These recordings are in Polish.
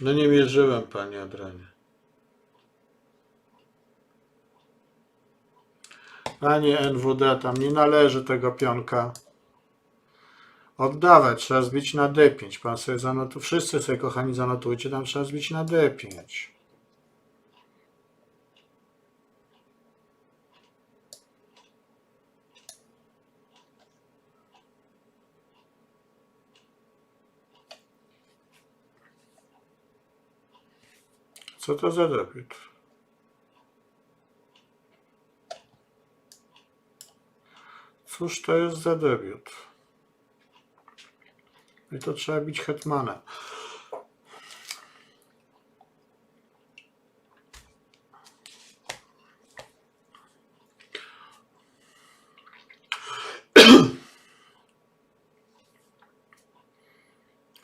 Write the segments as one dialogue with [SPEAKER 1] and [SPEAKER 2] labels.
[SPEAKER 1] No nie mierzyłem, panie Adrianie. Panie NWD, tam nie należy tego pionka oddawać. Trzeba zbić na D5. Pan sobie zanotu, wszyscy sobie kochani zanotujcie, tam trzeba zbić na D5. Co to za debiut? Cóż to jest za debiut? I to trzeba bić hetmana.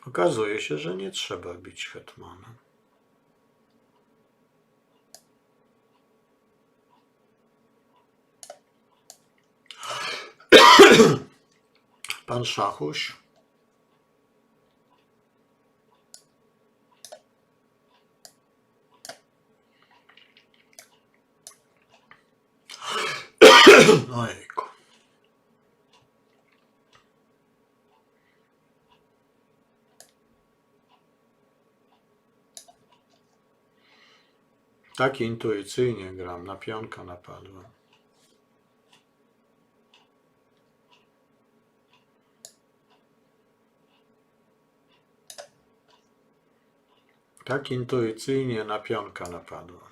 [SPEAKER 1] Okazuje się, że nie trzeba bić hetmana. Pan Szachuś. Ojejku. Tak intuicyjnie gram, na pionka napadłem. Tak intuicyjnie na pionka napadłem.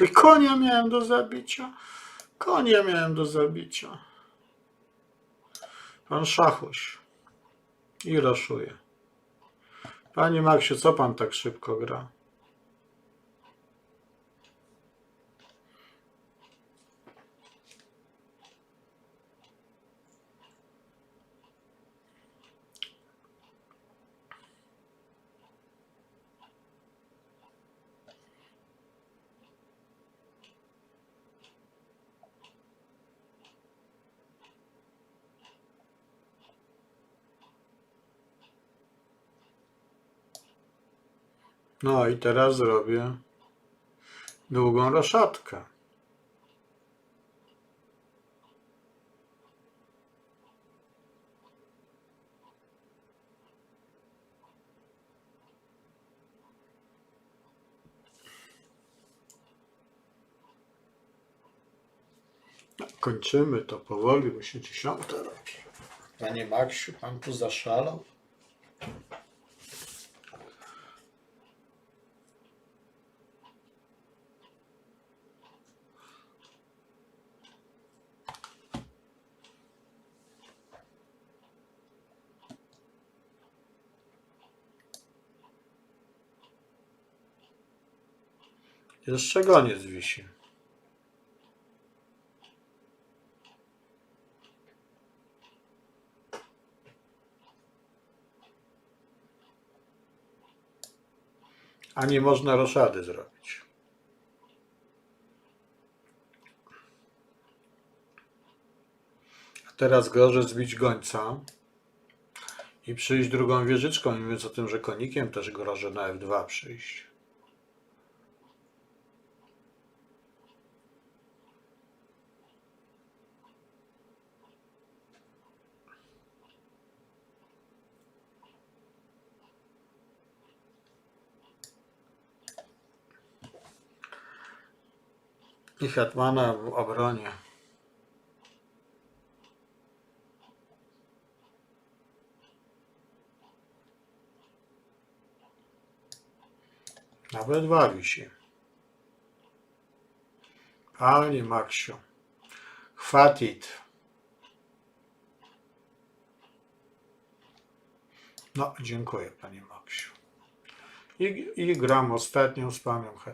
[SPEAKER 1] I konia miałem do zabicia. Konia miałem do zabicia. Pan Szachuś. I raszuje. Panie Maksiu, co pan tak szybko gra? No i teraz zrobię długą roszadkę. Kończymy to powoli, bo się dziesiąte robi. Panie Maksiu, pan tu zaszalał? Jeszcze goniec wisi. A nie można roszady zrobić. A teraz grożę zbić gońca i przyjść drugą wieżyczką, mówiąc o tym, że konikiem też grożę na F2 przyjść. I Hetmana w obronie. Nawet dwa wisi. Panie Maksiu. Chwatit. No, dziękuję Panie Maksiu. I, I gram ostatnią z Panem Hetmanem.